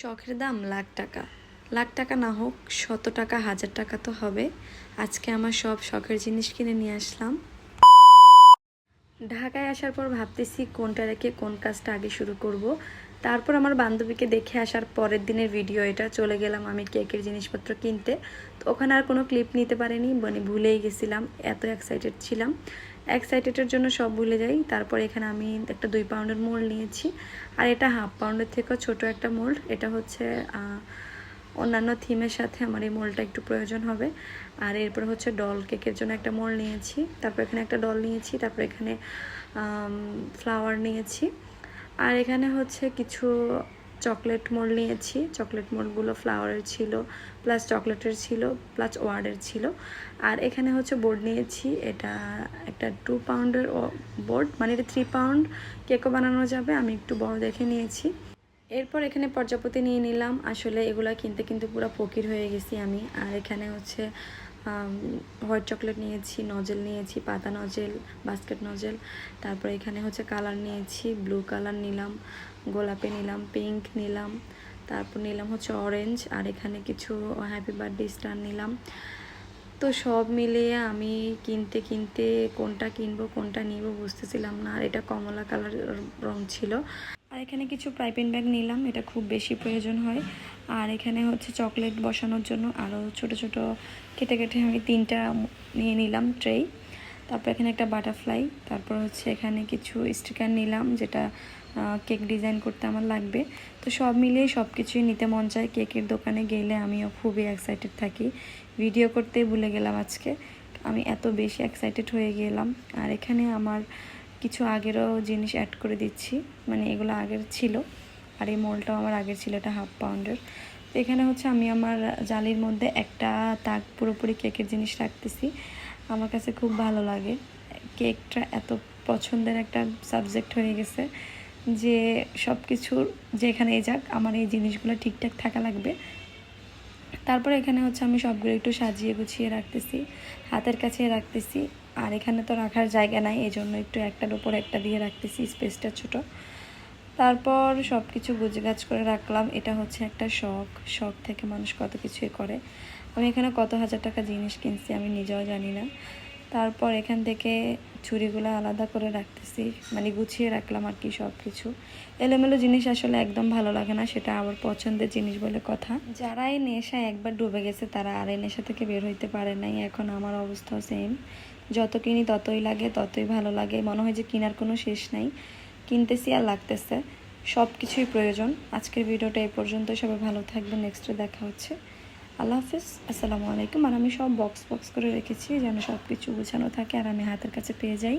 শখের দাম লাখ টাকা। লাখ টাকা না হোক, শত টাকা, হাজার টাকা তো হবে। আজকে আমার সব শখের জিনিস কিনে নিয়ে আসলাম। ঢাকায় আসার পর ভাবতেছি কোনটা রেখে কোন কাজটা আগে শুরু করব। তারপর আমার বান্ধবীকে দেখে আসার পরের দিনের ভিডিও এটা। চলে গেলাম আমি কেকের জিনিসপত্র কিনতে। তো ওখানে আর কোনো ক্লিপ নিতে পারিনি মানে ভুলেই গেছিলাম, এত এক্সাইটেড ছিলাম। এক্সাইটেডের জন্য সব ভুলে যাই। তারপর এখানে আমি একটা দুই পাউন্ডের মোল্ড নিয়েছি। আর এটা হাফ পাউন্ডের থেকেও ছোট একটা মোল্ড। এটা হচ্ছে অন্যান্য থিমের সাথে আমার এই মোলটা একটু প্রয়োজন হবে। আর এরপর হচ্ছে ডল কেকের জন্য একটা মোল নিয়েছি। তারপর এখানে একটা ডল নিয়েছি। তারপর এখানে ফ্লাওয়ার নিয়েছি। আর এখানে হচ্ছে কিছু চকলেট মোল নিয়েছি। চকলেট মোলগুলো ফ্লাওয়ারের ছিল প্লাস চকলেটের ছিল প্লাস ওয়ার্ডের ছিল। আর এখানে হচ্ছে বোর্ড নিয়েছি, এটা একটা টু পাউন্ডের বোর্ড মানে এটা থ্রি পাউন্ড কেকও বানানো যাবে, আমি একটু বড় দেখে নিয়েছি। এরপর এখানে প্রজাপতি নিয়ে নিলাম, আসলে এগুলা কিনতে কিন্তু পুরো ফকির হয়ে গেছি আমি। আর এখানে হচ্ছে হোয়াইট চকলেট নিয়েছি নজেল নিয়েছি, পাতা নজেল বাস্কেট নজেল তারপর এখানে হচ্ছে কালার নিয়েছি ব্লু কালার নিলাম, গোলাপি নিলাম পিঙ্ক নিলাম, তারপর নিলাম হচ্ছে অরেঞ্জ আর এখানে কিছু হ্যাপি বার্থডে স্টার নিলাম। তো সব মিলিয়ে আমি কিনতে কিনতে কোনটা কিনবো, কোনটা নিব বুঝতেছিলাম না, আর এটা কমলা কালার রং ছিল। আর এখানে কিছু পাইপিং ব্যাগ নিলাম, এটা খুব বেশি প্রয়োজন হয়। আর এখানে হচ্ছে চকলেট বসানোর জন্য আরও ছোট ছোট কেটে কেটে আমি তিনটা নিয়ে নিলাম ট্রেই তারপর এখানে একটা বাটারফ্লাই, তারপর হচ্ছে এখানে কিছু স্টিকার নিলাম যেটা কেক ডিজাইন করতে আমার লাগবে। তো সব মিলিয়ে সব কিছুই নিতে মন চায়। কেকের দোকানে গেলে আমিও খুবই এক্সাইটেড থাকি। ভিডিও করতে ভুলে গেলাম আজকে। আমি এত বেশি এক্সাইটেড হয়ে গেলাম। আর এখানে আমার কিছু আগেরও জিনিস অ্যাড করে দিচ্ছি। মানে এগুলো আগের ছিল। আর এই মোলটাও আমার আগের ছিল এটা হাফ পাউন্ডের তো এখানে হচ্ছে আমি আমার জালির মধ্যে একটা তাক পুরোপুরি কেকের জিনিস রাখতেছি। আমার কাছে খুব ভালো লাগে। কেকটা এত পছন্দের একটা সাবজেক্ট হয়ে গেছে যে সব কিছুর যেখানে যাক আমার এই জিনিসগুলো ঠিকঠাক থাকা লাগবে। তারপর এখানে হচ্ছে আমি সবগুলো একটু সাজিয়ে গুছিয়ে রাখতেছি, হাতের কাছে রাখতেছি। আর এখানে তো রাখার জায়গা নাই এই জন্য একটু একটার উপর একটা দিয়ে রাখতেছি স্পেসটা ছোট। তারপর সব কিছু গুজগাছ করে রাখলাম। এটা হচ্ছে একটা শখ। শখ থেকে মানুষ কত কিছুই করে। আমি এখানে কত হাজার টাকা জিনিস কিনছি আমি নিজেও জানি না। তারপর এখান থেকে ছুরিগুলো আলাদা করে রাখতেছি। মানে গুছিয়ে রাখলাম আর কি সব কিছু এলোমেলো জিনিস আসলে একদম ভালো লাগে না, সেটা আমার পছন্দের জিনিস বলে কথা। যারা এই নেশায় একবার ডুবে গেছে, তারা আর এই নেশা থেকে বের হইতে পারে নাই। এখন আমার অবস্থাও সেম যত কিনি ততই লাগে, ততই ভালো লাগে। মনে হয় যে কেনার কোনো শেষ নাই। কিনতেছি আর লাগতেছে। সব কিছুই প্রয়োজন। আজকের ভিডিওটা এই পর্যন্ত। সবাই ভালো থাকবে নেক্সটে দেখা হচ্ছে। আল্লাহ হাফিজ। আসসালামু আলাইকুম। আর আমি সব বক্স বক্স করে রেখেছি যেন সব কিছু গুছানো থাকে আর আমি হাতের কাছে পেয়ে যাই।